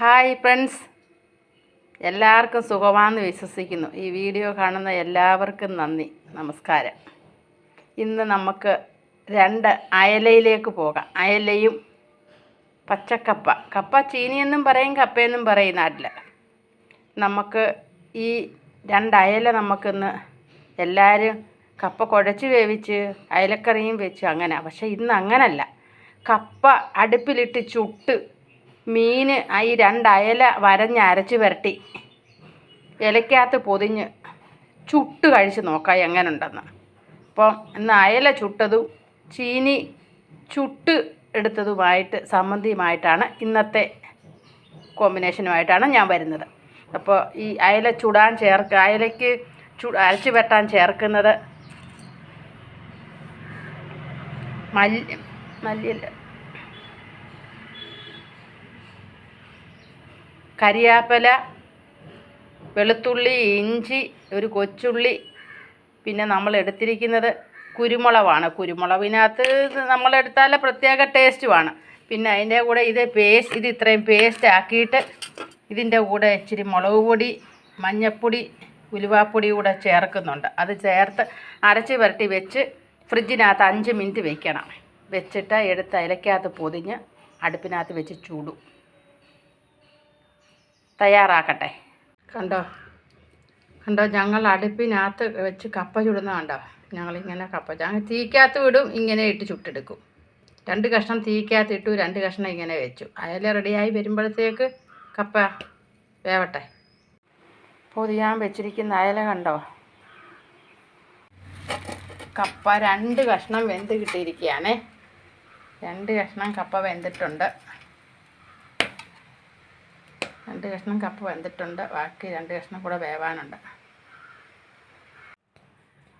Hi friends. എല്ലാവർക്കും സുഖമാണെന്ന് വിശ്വസിക്കുന്നു. ഈ വീഡിയോ കാണുന്ന എല്ലാവർക്കും നന്ദി. നമസ്കാരം. ഇന്ന് നമുക്ക് രണ്ട് അയലയിലേക്ക് പോകാം. അയലയും പച്ചക്കപ്പ. കപ്പ ചീനിയെന്നും പറയും കപ്പയെന്നും പറയും നാട്ടിൽ നമുക്ക് ഈ രണ്ട് അയല നമുക്കിന്ന് എല്ലാവരും കപ്പ കുഴച്ച് വേവിച്ച് അയലക്കറിയും വെച്ച് അങ്ങനെ. പക്ഷേ ഇന്ന് അങ്ങനല്ല. കപ്പ അടുപ്പിലിട്ട് ചുട്ട് മീൻ ഈ രണ്ടയല വരഞ്ഞ് അരച്ച് പുരട്ടി. ഇലക്കകത്ത് പൊതിഞ്ഞ് ചുട്ട് കഴിച്ച് നോക്കാം എങ്ങനെ ഉണ്ടെന്ന് അപ്പം ഇന്ന് അയല ചുട്ടതും ചീനി ചുട്ട് എടുത്തതുമായിട്ട് സംബന്ധിയുമായിട്ടാണ് ഇന്നത്തെ കോമ്പിനേഷനുമായിട്ടാണ് ഞാൻ വരുന്നത്. അപ്പോൾ ഈ അയല ചുടാൻ ചേർക്ക അയലയ്ക്ക് ചു അരച്ച് വെട്ടാൻ ചേർക്കുന്നത് മല്ലി മല്ലിയല്ല കരിയാപ്പല വെളുത്തുള്ളി ഇഞ്ചി ഒരു കൊച്ചുള്ളി. പിന്നെ നമ്മൾ എടുത്തിരിക്കുന്നത് കുരുമുളകാണ് കുരുമുളകിനകത്ത് നമ്മളെടുത്താൽ പ്രത്യേക ടേസ്റ്റുമാണ് പിന്നെ അതിന്റെ കൂടെ ഇത് പേസ്റ്റ് ഇത് ഇത്രയും പേസ്റ്റ് ആക്കിയിട്ട് ഇതിന്റെ കൂടെ ഇച്ചിരി മുളക് പൊടി മഞ്ഞൾപ്പൊടി ഉലുവാപ്പൊടി കൂടെ ചേർക്കുന്നുണ്ട്. അത് ചേർത്ത് അരച്ച് വരട്ടി വെച്ച് ഫ്രിഡ്ജിനകത്ത് അഞ്ച് മിനിറ്റ് വെക്കണം. വെച്ചിട്ട് എടുത്ത് ഇലക്കകത്ത് പൊതിഞ്ഞ് അടുപ്പിനകത്ത് വെച്ച് ചൂടും. തയ്യാറാക്കട്ടെ. കണ്ടോ? കണ്ടോ? ഞങ്ങൾ അടുപ്പിനകത്ത് വെച്ച് കപ്പ ചുടുന്ന കണ്ടോ? ഞങ്ങളിങ്ങനെ കപ്പ ഞങ്ങൾ തീക്കകത്ത് വിടും ഇങ്ങനെ ഇട്ട് ചുട്ടെടുക്കും. രണ്ട് കഷ്ണം തീക്കകത്ത് ഇട്ടു രണ്ട് കഷ്ണം ഇങ്ങനെ വെച്ചു. അയല റെഡിയായി വരുമ്പോഴത്തേക്ക് കപ്പ വേവട്ടെ. പൊതിയാൻ വെച്ചിരിക്കുന്ന അയല കണ്ടോ? കപ്പ രണ്ട് കഷ്ണം വെന്ത് കിട്ടിയിരിക്കുകയാണേ. രണ്ട് കഷ്ണം കപ്പ വെന്തിട്ടുണ്ട്. രണ്ട് കഷ്ണം കപ്പ് വെന്തിട്ടുണ്ട്. ബാക്കി രണ്ട് കഷ്ണം കൂടെ വേവാനുണ്ട്.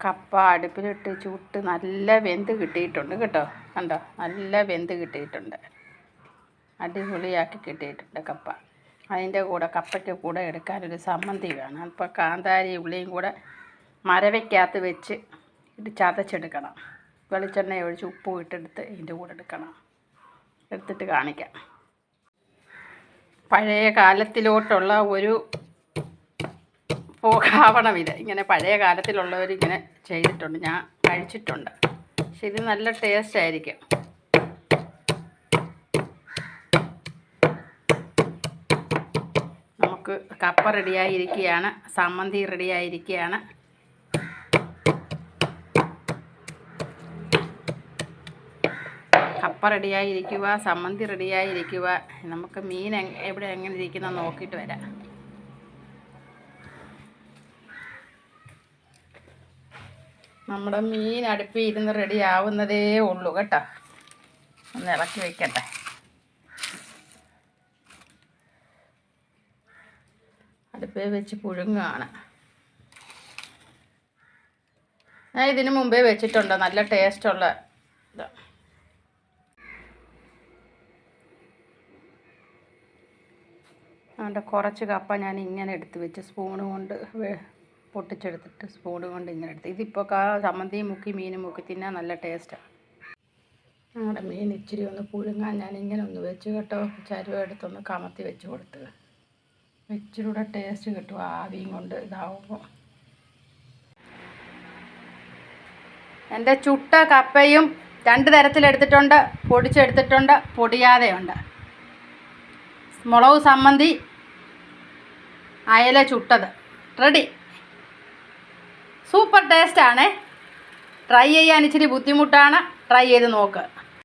കപ്പ അടുപ്പിലിട്ട് ചൂട്ട് നല്ല വെന്ത് കിട്ടിയിട്ടുണ്ട് കേട്ടോ. കണ്ടോ? നല്ല വെന്ത് കിട്ടിയിട്ടുണ്ട്. അടിപൊളിയാക്കി കിട്ടിയിട്ടുണ്ട് കപ്പ. അതിന്റെ കൂടെ കപ്പയ്ക്ക് കൂടെ എടുക്കാനൊരു സമ്മന്തി വേണം. അപ്പോൾ കാന്താരി ഉള്ളിയും കൂടെ മരവയ്ക്കകത്ത് വെച്ച് ഇത് ചതച്ചെടുക്കണം. വെളിച്ചെണ്ണ ഒഴിച്ച് ഉപ്പും ഇട്ടെടുത്ത് ഇതിന്റെ കൂടെ എടുക്കണം. എടുത്തിട്ട് കാണിക്കാം. പഴയ കാലത്തിലോട്ടുള്ള ഒരു പോകാവണം ഇത്. ഇങ്ങനെ പഴയ കാലത്തിലുള്ളവരിങ്ങനെ ചെയ്തിട്ടുണ്ട്. ഞാൻ കഴിച്ചിട്ടുണ്ട്. പക്ഷെ ഇത് നല്ല ടേസ്റ്റ് ആയിരിക്കും. നമുക്ക് കപ്പ റെഡിയായിരിക്കുകയാണ് സമ്മന്തി റെഡിയായിരിക്കുകയാണ് കപ്പ റെഡിയായിരിക്കുക സമ്മന്തി റെഡിയായിരിക്കുക. നമുക്ക് മീൻ എവിടെ എങ്ങനെ ഇരിക്കുന്ന നോക്കിയിട്ട് വരാം. നമ്മുടെ മീൻ അടുപ്പിൽ ഇരുന്ന് റെഡി ആവുന്നതേ ഉള്ളൂ കേട്ടോ. ഒന്ന് ഇളക്കി വെക്കട്ടെ. അടുപ്പേ വെച്ച് പുഴുങ്ങുകയാണ്. ഞാൻ ഇതിനു മുമ്പേ വെച്ചിട്ടുണ്ട്. നല്ല ടേസ്റ്റുള്ള ഇത്. അതുകൊണ്ട് കുറച്ച് കപ്പ ഞാൻ ഇങ്ങനെ എടുത്ത് വെച്ച് സ്പൂണ് കൊണ്ട് പൊട്ടിച്ചെടുത്തിട്ട് സ്പൂണ് കൊണ്ട് ഇങ്ങനെ എടുത്ത്. ഇതിപ്പോൾ കാ ചമ്മന്തിയും മുക്കി മീനും മുക്കി തിന്നാൻ നല്ല ടേസ്റ്റാണ് ഞങ്ങളുടെ മീൻ ഇച്ചിരി ഒന്ന് പുഴുങ്ങാൻ ഞാൻ ഇങ്ങനെ ഒന്ന് വെച്ച് കേട്ടോ. ചരുവ എടുത്തൊന്ന് കമത്തി വെച്ച് കൊടുത്ത്. ഇച്ചിരി കൂടെ ടേസ്റ്റ് കിട്ടും ആവിയും കൊണ്ട് ഇതാവുമ്പോൾ എന്റെ ചുട്ട കപ്പയും രണ്ട് തരത്തിലെടുത്തിട്ടുണ്ട് പൊടിച്ചെടുത്തിട്ടുണ്ട് പൊടിയാതെയുണ്ട്. മുളക് സമ്മന്തി അയല ചുട്ടത്. റെഡി സൂപ്പർ ടേസ്റ്റാണ് ട്രൈ ചെയ്യാൻ ഇച്ചിരി ബുദ്ധിമുട്ടാണ്. ട്രൈ ചെയ്ത് നോക്ക്.